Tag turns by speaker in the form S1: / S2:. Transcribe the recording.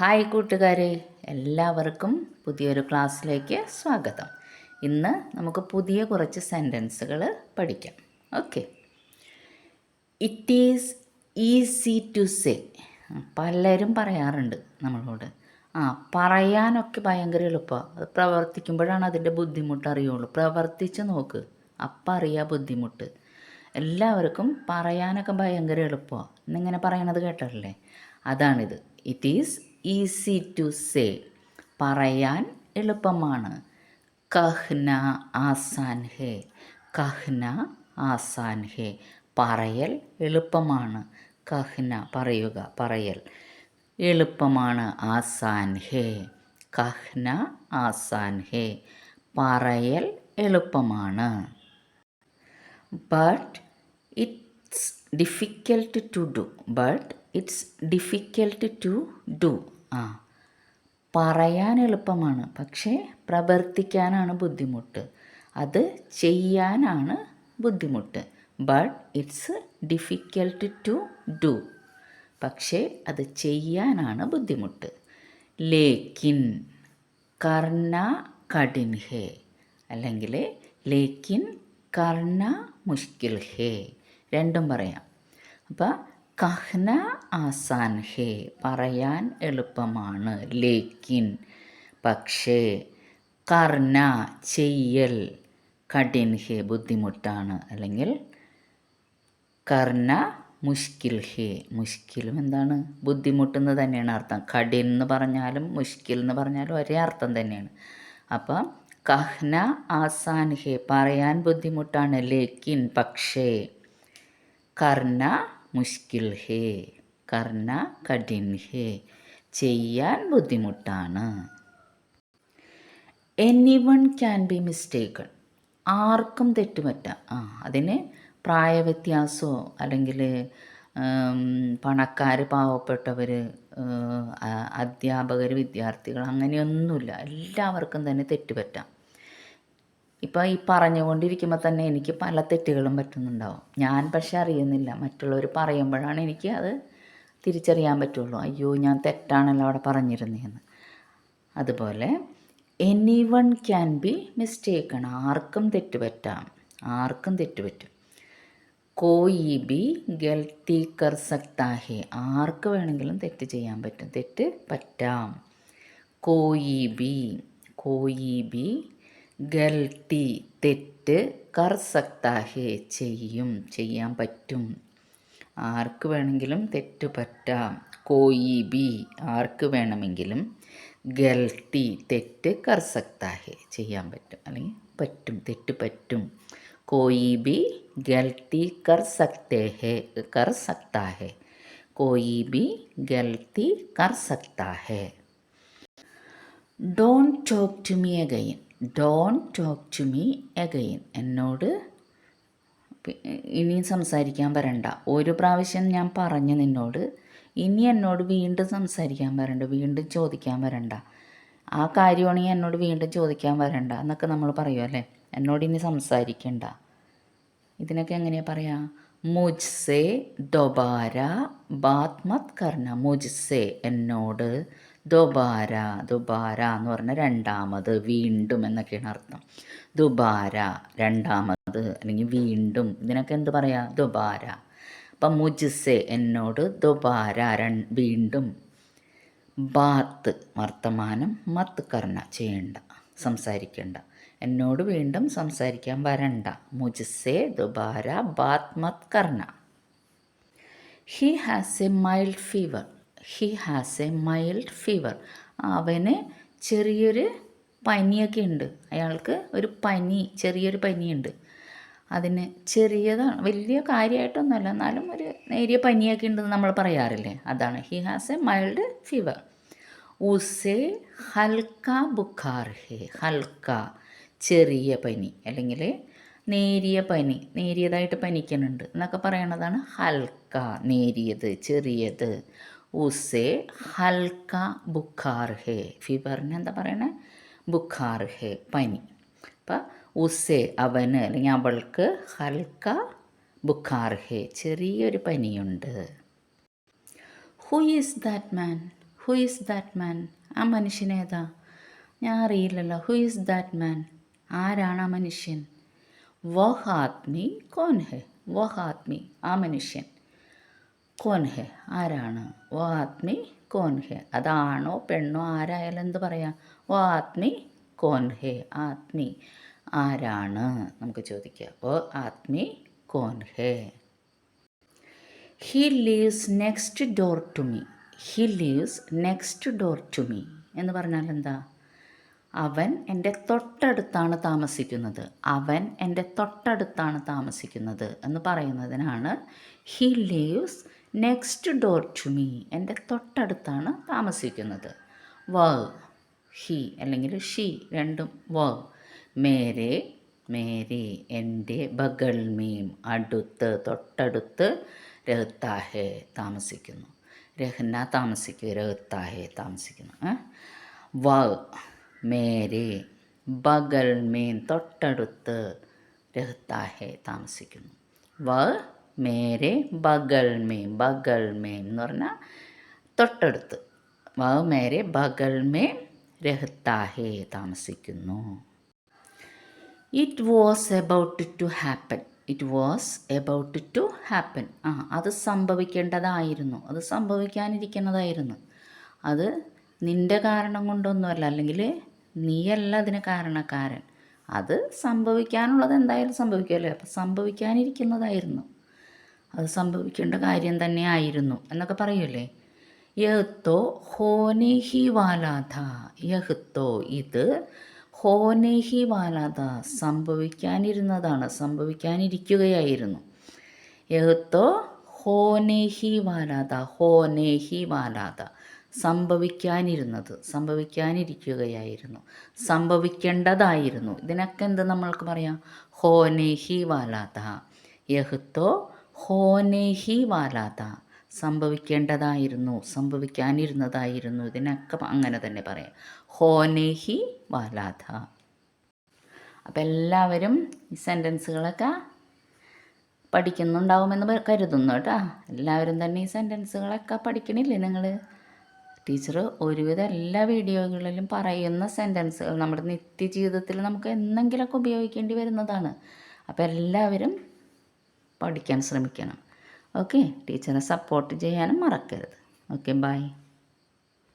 S1: Hi കൂട്ടുകാരെ എല്ലാവർക്കും പുതിയൊരു ക്ലാസ്സിലേക്ക് സ്വാഗതം. ഇന്ന് നമുക്ക് പുതിയ കുറച്ച് സെന്റൻസുകൾ പഠിക്കാം. Okay. It is easy to say പലരും പറയാറുണ്ട് നമ്മളോട്. ആ പറയാനൊക്കെ ഭയങ്കര എളുപ്പമാണ് പ്രവർത്തിക്കുമ്പോഴാണ് അതിന്റെ ബുദ്ധിമുട്ട് അറിയുള്ളൂ. പ്രവർത്തിച്ച് നോക്ക്. അപ്പം അറിയാം ബുദ്ധിമുട്ട്. എല്ലാവർക്കും പറയാനൊക്കെ ഭയങ്കര എളുപ്പമാണ് എന്നിങ്ങനെ പറയണത് കേട്ടല്ലേ അതാണിത്. It is easy to say പറയാൻ എളുപ്പമാണ്. കഹ്ന ആസാൻ ഹേ. കഹ്ന ആസാൻ ഹേ. പറയൽ എളുപ്പമാണ്. കഹ്ന പറയുക പറയൽ. എളുപ്പമാണ് ആസാൻ ഹേ. കഹ്ന ആസാൻ ഹേ. പറയൽ എളുപ്പമാണ്. But it's difficult to do but it's difficult to do ആ. പറയാൻ എളുപ്പമാണ്. പക്ഷേ പ്രവർത്തിക്കാനാണ് ബുദ്ധിമുട്ട്. അത് ചെയ്യാനാണ് ബുദ്ധിമുട്ട്. But it's difficult to do പക്ഷേ അത് ചെയ്യാനാണ് ബുദ്ധിമുട്ട്. ലേക്കിൻ. കർണ കഠിൻ ഹേ. അല്ലെങ്കിൽ ലേക്കിൻ കർണ മുഷ്കിൽ ഹേ. രണ്ടും പറയാം. അപ്പോൾ കഹ്ന ആസാൻ ഹേ പറയാൻ എളുപ്പമാണ്. ലേക്കിൻ പക്ഷേ കർണ ചെയ്യൽ കഠിൻ ഹേ ബുദ്ധിമുട്ടാണ്. അല്ലെങ്കിൽ കർണ മുഷ്കിൽ ഹേ മുഷ്കിലും എന്താണ്? ബുദ്ധിമുട്ടെന്ന് തന്നെയാണ് അർത്ഥം. കഠിൻ എന്ന് പറഞ്ഞാലും മുഷ്കിൽ എന്ന് പറഞ്ഞാലും ഒരേ അർത്ഥം തന്നെയാണ്. അപ്പം കഹ്ന ആസാൻ ഹേ പറയാൻ ബുദ്ധിമുട്ടാണ്. ലേക്കിൻ പക്ഷേ കർണ മുഷ്കിൽ ഹേ കർണ കഠിൻ ഹേ ചെയ്യാൻ ബുദ്ധിമുട്ടാണ്. Anyone can be mistaken ആർക്കും തെറ്റുപറ്റാം ആ അതിന് പ്രായവ്യത്യാസമോ അല്ലെങ്കിൽ പണക്കാർ പാവപ്പെട്ടവർ അധ്യാപകർ വിദ്യാർത്ഥികൾ അങ്ങനെയൊന്നുമില്ല. എല്ലാവർക്കും തന്നെ തെറ്റുപറ്റാം. ഇപ്പോൾ ഈ പറഞ്ഞുകൊണ്ടിരിക്കുമ്പോൾ തന്നെ എനിക്ക് പല തെറ്റുകളും പറ്റുന്നുണ്ടാവും. ഞാൻ പക്ഷെ അറിയുന്നില്ല. മറ്റുള്ളവർ പറയുമ്പോഴാണ് എനിക്ക് അത് തിരിച്ചറിയാൻ പറ്റുള്ളൂ. അയ്യോ ഞാൻ തെറ്റാണല്ലോ അവിടെ പറഞ്ഞിരുന്നതെന്ന് അതുപോലെ എനി വൺ ക്യാൻ ബി ആണ് ആർക്കും തെറ്റുപറ്റാം ആർക്കും തെറ്റുപറ്റും കോയി ബി ഗൽത്തി കർ സക്താഹെ ആർക്ക് വേണമെങ്കിലും തെറ്റ് ചെയ്യാൻ പറ്റും. തെറ്റ് പറ്റാം. കോയി ബി കോയി ബി ഗൽത്തി തെറ്റ് കർസക്താഹേ ചെയ്യും ചെയ്യാൻ പറ്റും. ആർക്ക് വേണമെങ്കിലും തെറ്റ് പറ്റാം. കോയി ബി ആർക്ക് വേണമെങ്കിലും ഗൽത്തി തെറ്റ് കർസക്താഹേ ചെയ്യാൻ പറ്റും. അല്ലെങ്കിൽ പറ്റും തെറ്റ് പറ്റും. കോയി ബി ഗൽത്തി കർസക്തേഹേ കർസക്താഹേ. കോയി ബി ഗൽത്തി കർസക്താഹേ. Don't talk to me again don't talk to me again എന്നോട് ഇനിയും സംസാരിക്കാൻ വരണ്ട. ഒരു പ്രാവശ്യം ഞാൻ പറഞ്ഞു നിന്നോട് ഇനി എന്നോട് വീണ്ടും സംസാരിക്കാൻ വരണ്ട വീണ്ടും ചോദിക്കാൻ വരണ്ട. ആ കാര്യമാണെങ്കിൽ എന്നോട് വീണ്ടും ചോദിക്കാൻ വരണ്ട എന്നൊക്കെ നമ്മൾ പറയുമല്ലേ എന്നോട് ഇനി സംസാരിക്കണ്ട. ഇതിനൊക്കെ എങ്ങനെയാണ് പറയാ? മുജ്സെ ദൊബാര ബാത് മത് കർണ. മുജ്സെ എന്നോട് ദുബാര ദുബാര എന്ന് പറഞ്ഞാൽ രണ്ടാമത് വീണ്ടും എന്നൊക്കെയാണ് അർത്ഥം. ദുബാര രണ്ടാമത് അല്ലെങ്കിൽ വീണ്ടും. ഇതിനൊക്കെ എന്ത് പറയാ? ദുബാര. അപ്പം മുജിസെ എന്നോട് ദുബാര വീണ്ടും. ബാത്ത് വർത്തമാനം മത്ത് കർണ ചെയ്യണ്ട സംസാരിക്കേണ്ട. എന്നോട് വീണ്ടും സംസാരിക്കാൻ വരണ്ട. മുജിസെ ദുബാര ബാത് മത് കർണ. He has a mild fever he has a mild fever അവന് ചെറിയൊരു പനിയൊക്കെ ഉണ്ട് അയാൾക്ക് ഒരു പനി ചെറിയൊരു പനിയുണ്ട്. അതിന് ചെറിയതാണ്. വലിയ കാര്യമായിട്ടൊന്നുമല്ല. എന്നാലും ഒരു നേരിയ പനിയൊക്കെ ഉണ്ടെന്ന് നമ്മൾ പറയാറില്ലേ? അതാണ്. He has a mild fever ഉസെ ഹൽക്ക ബുഖാർ ഹേ ഹൽക്ക ചെറിയ പനി. അല്ലെങ്കിൽ നേരിയ പനി. നേരിയതായിട്ട് പനിക്കുന്നുണ്ട്. എന്നൊക്കെ പറയണതാണ് ഹൽക്ക നേരിയത് ചെറിയത്. ഉസെ ഹൽക്ക ബുഖാർ ഹേ ഫീവറിന് എന്താ പറയണേ? ബുഖാർ ഹേ പനി. അപ്പം ഉസെ അവന് അല്ലെങ്കിൽ അവൾക്ക് ഹൽക്ക ബുഖാർ ഹേ ചെറിയൊരു പനിയുണ്ട്. Who is that man who is that man ആ മനുഷ്യനേതാ ഞാൻ അറിയില്ലല്ലോ. ഹു ഈസ് ദാറ്റ് മാൻ ആരാണ് ആ മനുഷ്യൻ? വഹാത്മി കോൻ ഹെ വഹാത്മി ആ മനുഷ്യൻ. കോൻ ഹെ ആരാണ്? ഓ ആത്മി കോൻ ഹെ അതാണോ പെണ്ണോ ആരായാലും എന്ത് പറയാം? ഓ ആത്മി കോൻ ഹെ ആത്മി ആരാണ്? നമുക്ക് ചോദിക്കാം. ഓ ആത്മി കോൻ ഹെ he lives next door to me he lives next door to me എന്ന് പറഞ്ഞാൽ എന്താ? അവൻ എന്റെ തൊട്ടടുത്താണ് താമസിക്കുന്നത്. അവൻ എന്റെ തൊട്ടടുത്താണ് താമസിക്കുന്നത് എന്ന് പറയുന്നതിനാണ് he lives next door to me എന്റെ തൊട്ടടുത്താണ് താമസിക്കുന്നത്. വ ഹി അല്ലെങ്കിൽ ഷി രണ്ടും വ മേരെ മേരെ എന്റെ ബഗൾ മീം അടുത്ത് തൊട്ടടുത്ത് രഹത്താഹെ താമസിക്കുന്നു. രഹന താമസിക്കുക രഹത്താഹെ താമസിക്കുന്നു? വ മേരെ ബഗൽ മീൻ തൊട്ടടുത്ത് രഹത്താഹെ താമസിക്കുന്നു. വ മേരെ ബഗൽ മീൻ എന്ന് പറഞ്ഞാൽ തൊട്ടടുത്ത്. വവ് മേരെ രഹത്താഹേ രഹത്താഹെ താമസിക്കുന്നു. It was about to happen it was about to happen ആ അത് സംഭവിക്കേണ്ടതായിരുന്നു. അത് സംഭവിക്കാനിരിക്കുന്നതായിരുന്നു. അത് നിന്റെ കാരണം കൊണ്ടൊന്നുമല്ല. അല്ലെങ്കിൽ നീയല്ല അതിന് കാരണക്കാരൻ. അത് സംഭവിക്കാനുള്ളത് എന്തായാലും സംഭവിക്കുമല്ലേ അപ്പം സംഭവിക്കാനിരിക്കുന്നതായിരുന്നു. അത് സംഭവിക്കേണ്ട കാര്യം തന്നെ ആയിരുന്നു എന്നൊക്കെ പറയൂലേ? യഹ്തോ ഹോനേഹി വാലാധ. വാലാഥ യഹ്തോ ഇത് ഹോനേഹി വാലാധ സംഭവിക്കാനിരുന്നതാണ് സംഭവിക്കാനിരിക്കുകയായിരുന്നു. യഹ്തോ ഹോനേഹി വാലാധ വാലാഥ വാലാധ സംഭവിക്കാനിരുന്നത് സംഭവിക്കാനിരിക്കുകയായിരുന്നു സംഭവിക്കേണ്ടതായിരുന്നു. ഇതിനൊക്കെ എന്ത് നമ്മൾക്ക് പറയാം? ഹോനേഹി വാലാധ. വാലാഥ യഹ്തോ വാലാത. സംഭവിക്കേണ്ടതായിരുന്നു സംഭവിക്കാനിരുന്നതായിരുന്നു. ഇതിനൊക്കെ അങ്ങനെ തന്നെ പറയാം. ഹോനേഹി വാലാത. അപ്പം എല്ലാവരും ഈ സെന്റൻസുകളൊക്കെ പഠിക്കുന്നുണ്ടാവുമെന്ന് കരുതുന്നു കേട്ടോ. എല്ലാവരും തന്നെ ഈ സെന്റൻസുകളൊക്കെ പഠിക്കണില്ലേ നിങ്ങൾ ടീച്ചർ ഒരുവിധം എല്ലാ വീഡിയോകളിലും പറയുന്ന സെന്റൻസുകൾ നമ്മുടെ നിത്യജീവിതത്തിൽ നമുക്ക് എന്തെങ്കിലുമൊക്കെ ഉപയോഗിക്കേണ്ടി വരുന്നതാണ്. അപ്പോൾ എല്ലാവരും പഠിക്കാൻ ശ്രമിക്കണം. ഓക്കെ? ടീച്ചറെ സപ്പോർട്ട് ചെയ്യാനും മറക്കരുത്. Okay bye